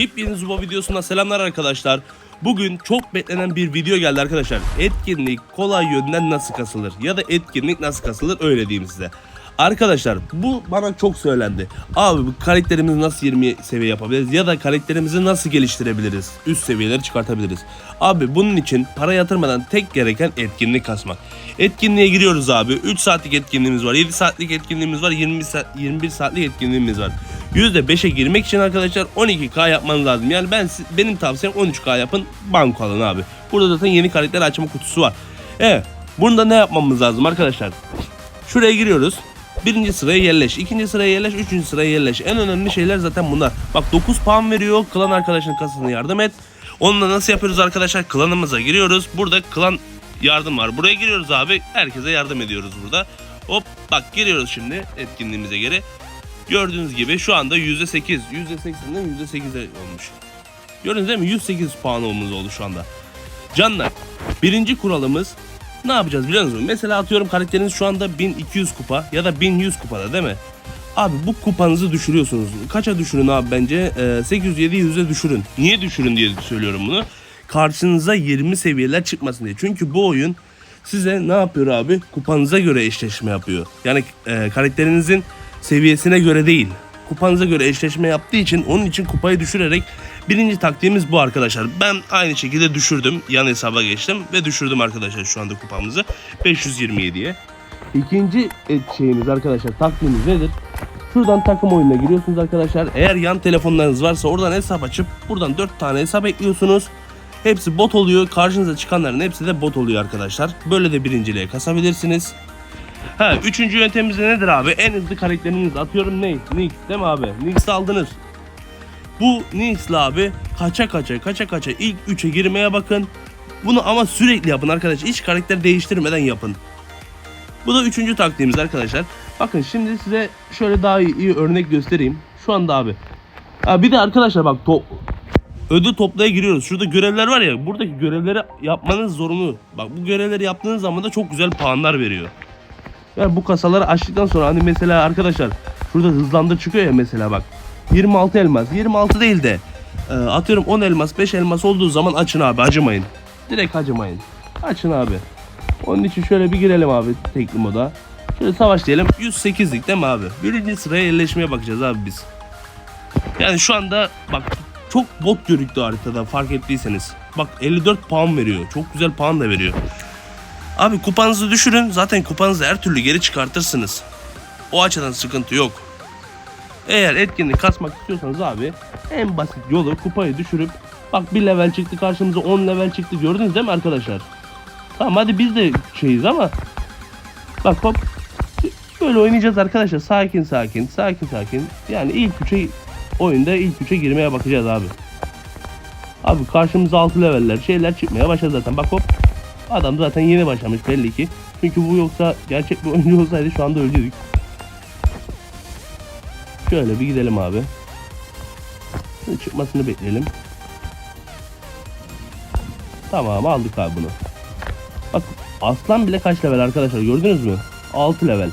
Yepyeni Zuba videosuna selamlar arkadaşlar. Bugün çok beklenen bir video geldi arkadaşlar. Etkinlik kolay yönden nasıl kasılır ya da etkinlik nasıl kasılır öyle diyeyim size. Arkadaşlar bu bana çok söylendi. Abi bu karakterimizi nasıl 20 seviye yapabiliriz ya da karakterimizi nasıl geliştirebiliriz? Üst seviyeleri çıkartabiliriz. Abi bunun için para yatırmadan tek gereken etkinlik kasmak. Etkinliğe giriyoruz abi. 3 saatlik etkinliğimiz var. 7 saatlik etkinliğimiz var. 20 saat, 21 saatlik etkinliğimiz var. %5'e girmek için arkadaşlar 12k yapmanız lazım. Yani ben benim tavsiyem 13k yapın. Banko alın abi. Burada zaten yeni karakter açma kutusu var. Evet. Bunda ne yapmamız lazım arkadaşlar? Şuraya giriyoruz. Birinci sıraya yerleş, ikinci sıraya yerleş, üçüncü sıraya yerleş. En önemli şeyler zaten bunlar. Bak 9 puan veriyor. Klan arkadaşın kasasına yardım et. Onunla nasıl yapıyoruz arkadaşlar? Klanımıza giriyoruz. Burada klan yardım var. Buraya giriyoruz abi. Herkese yardım ediyoruz burada. Hop bak giriyoruz şimdi etkinliğimize geri. Gördüğünüz gibi şu anda %8. %80'den %8'e olmuş. Gördünüz değil mi? 108 puanımız oldu şu anda. Canlar birinci kuralımız ne yapacağız biliyor musunuz? Mesela atıyorum karakteriniz şu anda 1200 kupa ya da 1100 kupada değil mi? Abi bu kupanızı düşürüyorsunuz. Kaça düşürün abi bence? Ee, 800-700'e düşürün. Niye düşürün diye söylüyorum bunu. Karşınıza 20 seviyeler çıkmasın diye. Çünkü bu oyun size ne yapıyor abi? Kupanıza göre eşleşme yapıyor. Yani e, karakterinizin seviyesine göre değil. Kupanıza göre eşleşme yaptığı için onun için kupayı düşürerek birinci taktiğimiz bu arkadaşlar. Ben aynı şekilde düşürdüm. Yan hesaba geçtim ve düşürdüm arkadaşlar şu anda kupamızı 527'ye. İkinci et şeyimiz arkadaşlar taktiğimiz nedir? Şuradan takım oyununa giriyorsunuz arkadaşlar. Eğer yan telefonlarınız varsa oradan hesap açıp buradan 4 tane hesap ekliyorsunuz. Hepsi bot oluyor. Karşınıza çıkanların hepsi de bot oluyor arkadaşlar. Böyle de birinciliğe kasabilirsiniz. Ha, üçüncü yöntemimiz de nedir abi? En hızlı karakteriniz atıyorum ne? Nix değil mi abi? Nix'i aldınız. Bu Nix'le abi kaça kaça kaça kaça ilk 3'e girmeye bakın. Bunu ama sürekli yapın arkadaşlar. Hiç karakter değiştirmeden yapın. Bu da üçüncü taktiğimiz arkadaşlar. Bakın şimdi size şöyle daha iyi, iyi örnek göstereyim. Şu anda abi. Ha, bir de arkadaşlar bak top, ödül toplaya giriyoruz. Şurada görevler var ya. Buradaki görevleri yapmanız zorunlu. Bak bu görevleri yaptığınız zaman da çok güzel puanlar veriyor. Yani bu kasaları açtıktan sonra hani mesela arkadaşlar şurada hızlandır çıkıyor ya mesela bak. 26 elmas. 26 değil de e, atıyorum 10 elmas 5 elmas olduğu zaman açın abi acımayın. Direkt acımayın. Açın abi. Onun için şöyle bir girelim abi tekli moda. Şöyle savaş diyelim. 108'lik değil mi abi? Birinci sıraya yerleşmeye bakacağız abi biz. Yani şu anda bak çok bot görüktü haritada fark ettiyseniz. Bak 54 puan veriyor. Çok güzel puan da veriyor. Abi kupanızı düşürün. Zaten kupanızı her türlü geri çıkartırsınız. O açıdan sıkıntı yok. Eğer etkinlik kasmak istiyorsanız abi en basit yolu kupayı düşürüp bak bir level çıktı karşımıza 10 level çıktı gördünüz değil mi arkadaşlar? Tamam hadi biz de şeyiz ama bak hop böyle oynayacağız arkadaşlar sakin sakin sakin sakin yani ilk üçe oyunda ilk üçe girmeye bakacağız abi. Abi karşımıza 6 leveller şeyler çıkmaya başladı zaten bak hop Adam zaten yeni başlamış belli ki. Çünkü bu yoksa gerçek bir oyuncu olsaydı şu anda öldürdük. Şöyle bir gidelim abi. Çıkmasını bekleyelim. Tamam aldık abi bunu. Bak aslan bile kaç level arkadaşlar gördünüz mü? 6 level.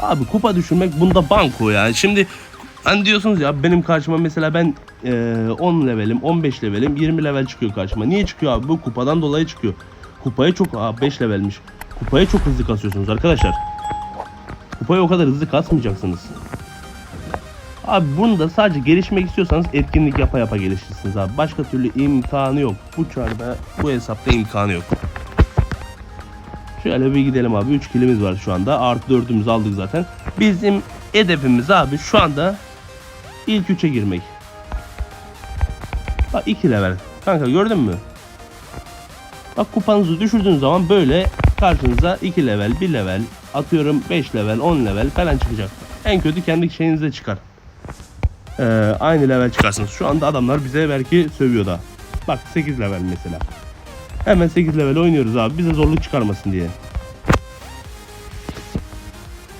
Abi kupa düşürmek bunda banko yani. Şimdi hani diyorsunuz ya benim karşıma mesela ben eee, 10 levelim, 15 levelim, 20 level çıkıyor karşıma. Niye çıkıyor abi? Bu kupadan dolayı çıkıyor. Kupayı çok aa 5 levelmiş. Kupayı çok hızlı kasıyorsunuz arkadaşlar. Kupayı o kadar hızlı kasmayacaksınız. Abi bunu da sadece gelişmek istiyorsanız etkinlik yapa yapa gelişirsiniz abi. Başka türlü imkanı yok. Bu çarda bu hesapta imkanı yok. Şöyle bir gidelim abi. 3 kilimiz var şu anda. Artı 4'ümüzü aldık zaten. Bizim hedefimiz abi şu anda ilk 3'e girmek. Bak 2 level. Kanka gördün mü? Bak kupanızı düşürdüğünüz zaman böyle karşınıza 2 level, 1 level, atıyorum 5 level, 10 level falan çıkacak. En kötü kendi şeyinize çıkar. Ee, aynı level çıkarsınız. Şu anda adamlar bize belki sövüyor da. Bak 8 level mesela. Hemen 8 level oynuyoruz abi bize zorluk çıkarmasın diye.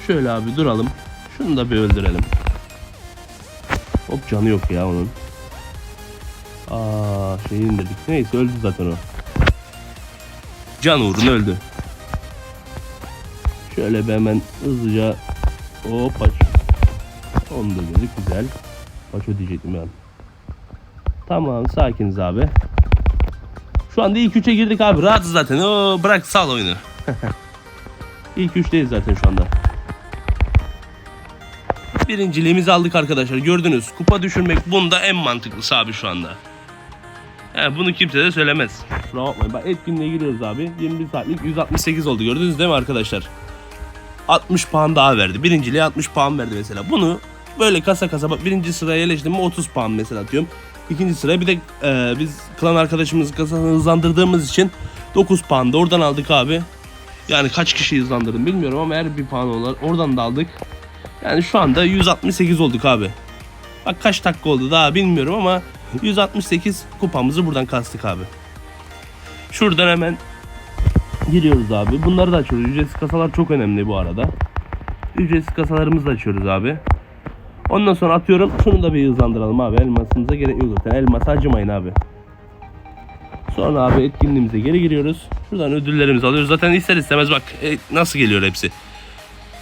Şöyle abi duralım. Şunu da bir öldürelim. Hop canı yok ya onun. Aa şeyi indirdik. Neyse öldü zaten o. Can uğruna öldü. Şöyle bir hemen hızlıca hop aç. Onu da gördük güzel. Paço diyecektim ben. Tamam sakiniz abi. Şu anda ilk 3'e girdik abi. Rahatız zaten. Oo, bırak sal oyunu. ilk 3'teyiz zaten şu anda. Birinciliğimizi aldık arkadaşlar. Gördünüz. Kupa düşürmek bunda en mantıklısı abi şu anda. He, bunu kimse de söylemez. Kusura bakmayın. Bak etkinliğe giriyoruz abi. 21 saatlik 168 oldu. Gördünüz değil mi arkadaşlar? 60 puan daha verdi. Birinciliğe 60 puan verdi mesela. Bunu böyle kasa kasa bak birinci sıraya yerleştim mi 30 puan mesela atıyorum. İkinci sıraya bir de e, biz klan arkadaşımızın kasasını hızlandırdığımız için 9 puan da oradan aldık abi. Yani kaç kişi hızlandırdım bilmiyorum ama her bir puan olarak oradan da aldık. Yani şu anda 168 olduk abi. Bak kaç dakika oldu daha bilmiyorum ama 168 kupamızı buradan kastık abi. Şuradan hemen giriyoruz abi. Bunları da açıyoruz. Ücretsiz kasalar çok önemli bu arada. Ücretsiz kasalarımızı da açıyoruz abi. Ondan sonra atıyorum şunu da bir hızlandıralım abi. Elmasımıza gerek yok zaten. Elmasa acımayın abi. Sonra abi etkinliğimize geri giriyoruz. Şuradan ödüllerimizi alıyoruz. Zaten ister istemez bak e, nasıl geliyor hepsi.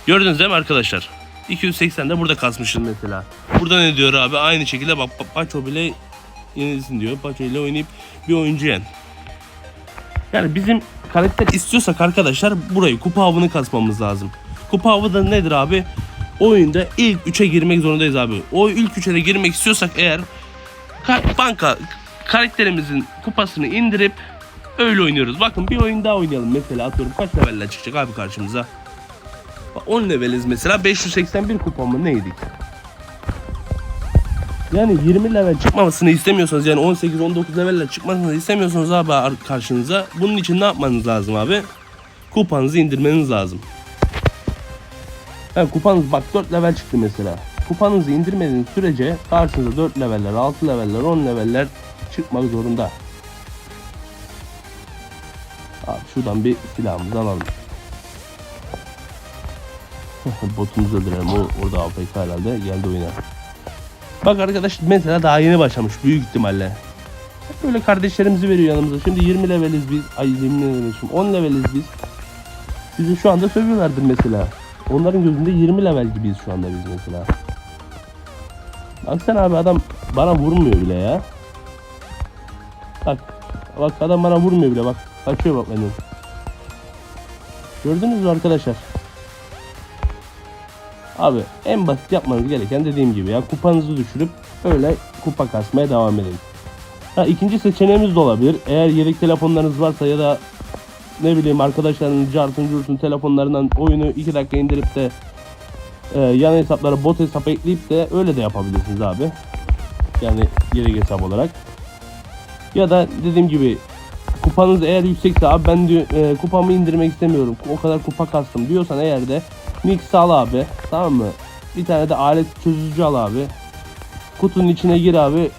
Gördünüz değil mi arkadaşlar? 280 de burada kasmışız mesela. Burada ne diyor abi? Aynı şekilde bak Pa- Paço bile yenilsin diyor. Paço ile oynayıp bir oyuncu yen. Yani bizim karakter istiyorsak arkadaşlar burayı kupa avını kasmamız lazım. Kupa avı da nedir abi? Oyunda ilk 3'e girmek zorundayız abi. O ilk 3'e de girmek istiyorsak eğer ka- banka karakterimizin kupasını indirip öyle oynuyoruz. Bakın bir oyun daha oynayalım mesela atıyorum kaç leveller çıkacak abi karşımıza. Bak, 10 leveliz mesela 581 kupa mı neydik? Yani 20 level çıkmamasını istemiyorsanız yani 18-19 leveller çıkmasını istemiyorsanız abi ar- karşınıza bunun için ne yapmanız lazım abi? Kupanızı indirmeniz lazım. Yani kupanız bak 4 level çıktı mesela. Kupanızı indirmediğiniz sürece karşınıza 4 leveller, 6 leveller, 10 leveller çıkmak zorunda. Abi şuradan bir silahımızı alalım. Botumuzu öldürelim. O orada AFK herhalde. Geldi oyuna. Bak arkadaş mesela daha yeni başlamış büyük ihtimalle. Böyle kardeşlerimizi veriyor yanımıza. Şimdi 20 leveliz biz. Ay 20 leveliz şimdi. 10 leveliz biz. Bizi şu anda sövüyorlardır mesela. Onların gözünde 20 level gibiyiz şu anda biz mesela. Baksana abi adam bana vurmuyor bile ya. Bak. Bak adam bana vurmuyor bile bak. Kaçıyor bak benden. Gördünüz mü arkadaşlar? Abi en basit yapmanız gereken dediğim gibi ya kupanızı düşürüp öyle kupa kasmaya devam edin. Ha, ikinci seçeneğimiz de olabilir. Eğer yedek telefonlarınız varsa ya da ne bileyim arkadaşlarınız cartın curtun telefonlarından oyunu 2 dakika indirip de e, yan hesaplara bot hesap ekleyip de öyle de yapabilirsiniz abi. Yani yedek hesap olarak. Ya da dediğim gibi kupanız eğer yüksekse abi ben e, kupamı indirmek istemiyorum. O kadar kupa kastım diyorsan eğer de Mix al abi. Tamam mı? Bir tane de alet çözücü al abi. Kutunun içine gir abi.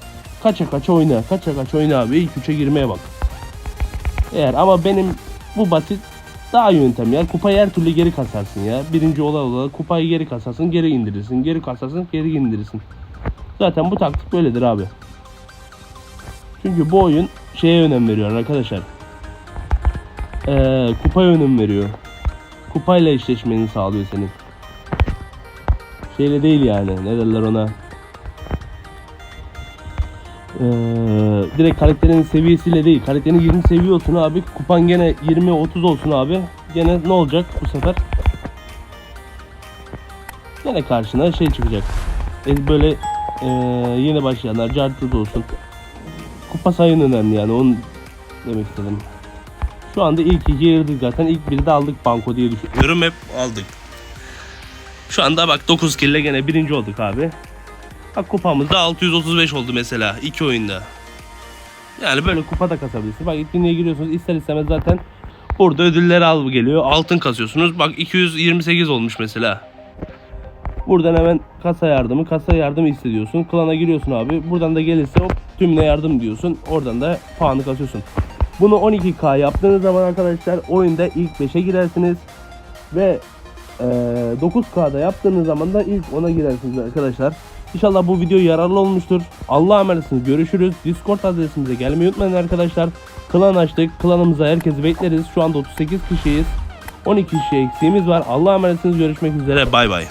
Kaça kaça oyna. Kaça kaça oyna abi. İlk üçe girmeye bak. Eğer ama benim bu basit daha yöntem ya. Kupayı her türlü geri kasarsın ya. Birinci ola ola kupayı geri kasarsın, geri indirirsin. Geri kasarsın, geri indirirsin. Zaten bu taktik böyledir abi. Çünkü bu oyun şeye önem veriyor arkadaşlar. Ee, kupaya önem veriyor kupayla eşleşmeni sağlıyor senin. Şeyle değil yani. Ne derler ona? Ee, direkt karakterin seviyesiyle değil. Karakterin 20 seviye olsun abi. Kupan gene 20-30 olsun abi. Gene ne olacak bu sefer? Gene karşına şey çıkacak. E, böyle e, yeni başlayanlar cartız olsun. Kupa sayın önemli yani. Onu demek istedim. Şu anda ilk iki girdik zaten. İlk biri de aldık banko diye düşünüyorum. Hep aldık. Şu anda bak 9 kille gene birinci olduk abi. Bak kupamız da 635 oldu mesela iki oyunda. Yani böyle kupa da kasabilirsiniz. Bak etkinliğe giriyorsunuz ister istemez zaten burada ödülleri al geliyor. Altın kasıyorsunuz. Bak 228 olmuş mesela. Buradan hemen kasa yardımı, kasa yardımı hissediyorsun. Klana giriyorsun abi. Buradan da gelirse hop tümle yardım diyorsun. Oradan da puanı kasıyorsun. Bunu 12K yaptığınız zaman arkadaşlar oyunda ilk 5'e girersiniz. Ve e, 9K'da yaptığınız zaman da ilk 10'a girersiniz arkadaşlar. İnşallah bu video yararlı olmuştur. Allah'a emanetsiniz. Görüşürüz. Discord adresimize gelmeyi unutmayın arkadaşlar. Klan açtık. Klanımıza herkesi bekleriz. Şu anda 38 kişiyiz. 12 kişi eksiğimiz var. Allah'a emanetsiniz. Görüşmek üzere. Bay bay.